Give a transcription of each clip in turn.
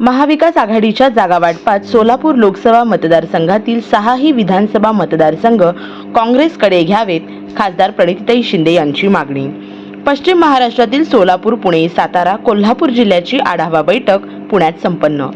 महाविकास आघाडीच्या जागा वाटपात सोलापूर लोकसभा मतदारसंघातील सहाही विधानसभा मतदारसंघ काँग्रेसकडे घ्यावेत खासदार प्रणितीताई शिंदे यांची मागणी. पश्चिम महाराष्ट्रातील सोलापूर पुणे सातारा कोल्हापूर जिल्ह्याची आढावा बैठक पुण्यात संपन्न.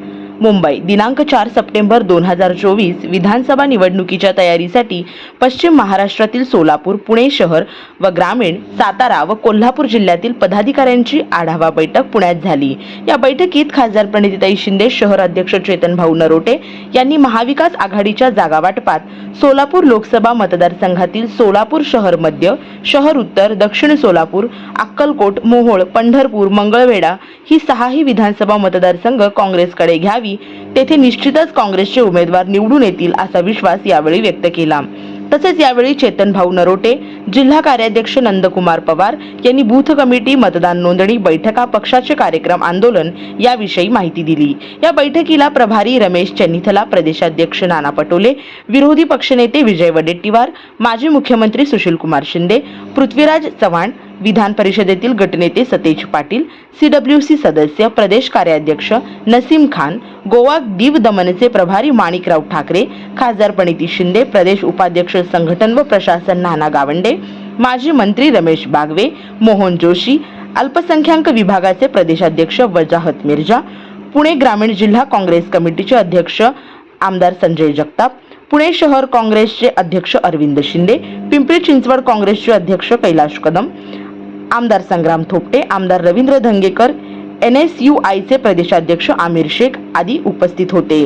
मुंबई. दिनांक चार सप्टेंबर दोन हजार चोवीस विधानसभा निवडणुकीच्या तयारीसाठी पश्चिम महाराष्ट्रातील सोलापूर पुणे शहर व ग्रामीण सातारा व कोल्हापूर जिल्ह्यातील पदाधिकाऱ्यांची आढावा बैठक पुण्यात झाली. या बैठकीत खासदार प्रणितीताई शिंदे शहर अध्यक्ष चेतन भाऊ नरोटे यांनी महाविकास आघाडीच्या जागावाटपात सोलापूर लोकसभा मतदारसंघातील सोलापूर शहर मध्य शहर उत्तर दक्षिण सोलापूर अक्कलकोट मोहोळ पंढरपूर मंगळवेढा ही सहाही विधानसभा मतदारसंघ काँग्रेसकडे घ्यावी तेथे निश्चितच काँग्रेसचे उमेदवार निवडून येतील असा विश्वास यावेळी व्यक्त केला. तसेच यावेळी चेतन भाऊ नरोटे जिल्हा कार्याध्यक्ष नंदकुमार पवार यांनी बूथ कमिटी मतदान नोंदणी बैठका पक्षाचे कार्यक्रम आंदोलन याविषयी माहिती दिली. या बैठकीला प्रभारी रमेश चन्निथला प्रदेशाध्यक्ष नाना पटोले विरोधी पक्षनेते विजय वडेट्टीवार माजी मुख्यमंत्री सुशीलकुमार शिंदे पृथ्वीराज चव्हाण विधान परिषदेतील गटनेते सतेज पाटील सीडब्ल्यूसी सदस्य प्रदेश कार्याध्यक्ष नसीम खान गोवा दीव दमनचे प्रभारी माणिकराव ठाकरे खासदार प्रणिती शिंदे प्रदेश उपाध्यक्ष संघटन व प्रशासन नाना गावंडे माजी मंत्री रमेश बागवे मोहन जोशी अल्पसंख्याक विभागाचे प्रदेशाध्यक्ष वजाहत मिर्जा पुणे ग्रामीण जिल्हा काँग्रेस कमिटीचे अध्यक्ष आमदार संजय जगताप पुणे शहर काँग्रेसचे अध्यक्ष अरविंद शिंदे पिंपरी चिंचवड काँग्रेसचे अध्यक्ष कैलाश कदम आमदार संग्राम थोपटे आमदार Ravindra Dhangekar N S U आयचे प्रदेशाध्यक्ष आमिर शेख आदी उपस्थित होते.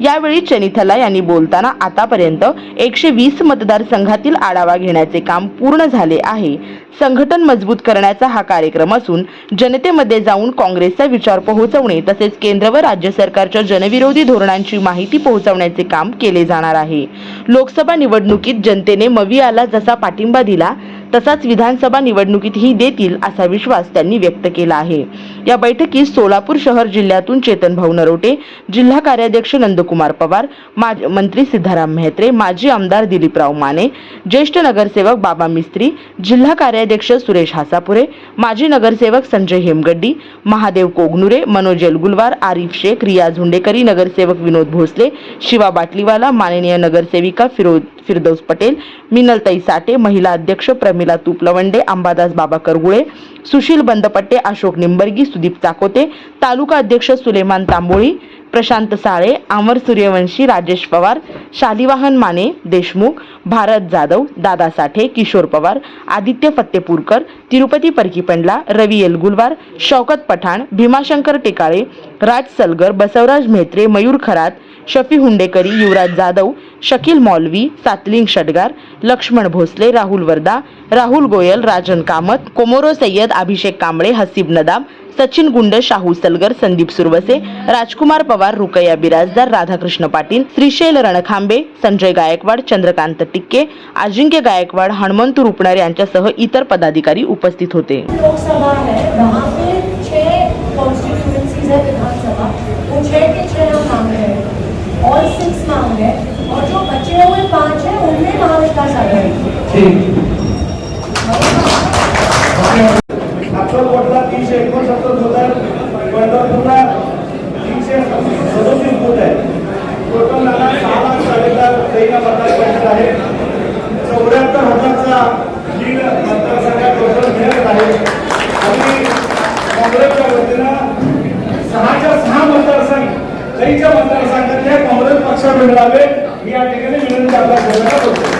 यावेळी चनिथला यांनी बोलताना आतापर्यंत एकशे वीस मतदारसंघातील आढावा घेण्याचे काम पूर्ण झाले आहे. संघटन मजबूत करण्याचा हा कार्यक्रम असून जनतेमध्ये जाऊन काँग्रेसचा विचार पोहोचवणे तसेच केंद्र व राज्य सरकारच्या जनविरोधी धोरणांची माहिती पोहोचवण्याचे काम केले जाणार आहे. लोकसभा निवडणुकीत जनतेने मवियाला जसा पाठिंबा दिला तसाच विधानसभा निवडणुकीतही देतील असा विश्वास त्यांनी व्यक्त केला आहे. या बैठकीत सोलापूर शहर जिल्ह्यातून चेतन भाऊ नरोटे जिल्हा कार्याध्यक्ष नंदकुमार पवार माजी मंत्री सिद्धाराम म्हेत्रे माजी आमदार दिलीपराव माने ज्येष्ठ नगरसेवक बाबा मिस्त्री जिल्हा कार्याध्यक्ष सुरेश हासापुरे माजी नगरसेवक संजय हेमगड्डी महादेव कोगनुरे मनोज एलगुलवार आरिफ शेख रियाज हुंडेकरी नगरसेवक विनोद भोसले शिवा बाटलीवाला माननीय नगरसेविका फिरोज फिरदौस पटेल मिनलताई साठे महिला अध्यक्ष प्रमिला तुपलवंडे अंबादास बाबा करगुळे सुशील बंदपट्टे अशोक निंबर्गी सुदीप चाकोते तालुका अध्यक्ष सुलेमान तांबोळी प्रशांत साळे अमर सूर्यवंशी राजेश पवार शालिवाहन माने देशमुख भारत जाधव दादा साठे किशोर पवार आदित्य फत्तेपूरकर तिरुपती परकीपंडला रवी एलगुलवार शौकत पठाण भीमाशंकर टेकाळे राज सलगर बसवराज म्हेत्रे मयूर खरात शफी हुंडेकरी युवराज जाधव शकील मौलवी सातलिंग शटगार लक्ष्मण भोसले राहुल वर्दा राहुल गोयल राजन कामत कोमोरो सय्यद अभिषेक कांबळे हसीब नदाम सचिन गुंड शाहू सलगर संदीप सुरवसे राजकुमार पवार रुकया बिराजदार राधाकृष्ण पाटील श्रीशैल रणखांबे संजय गायकवाड चंद्रकांत टिक्के अजिंक्य गायकवाड हनुमंत रुपणार यांच्यासह इतर पदाधिकारी उपस्थित होते. अक्कलकोटला तीनशे एकोणसत्तर बूथ आहेत पंढरपूरला तीनशे सदोतीस बूथ आहेत टोटल नाना सहा लाख साडेचार दैना मतदारसंघ आहे चौऱ्याहत्तर हजारचा लीड मतदारसंघात टोटल मिळत आहे आणि काँग्रेसच्या वतीनं सहाच्या सहा मतदारसंघ दैच्या मतदारसंघातल्या काँग्रेस पक्षाला मिळावे मी या ठिकाणी विनंती आपल्या करतो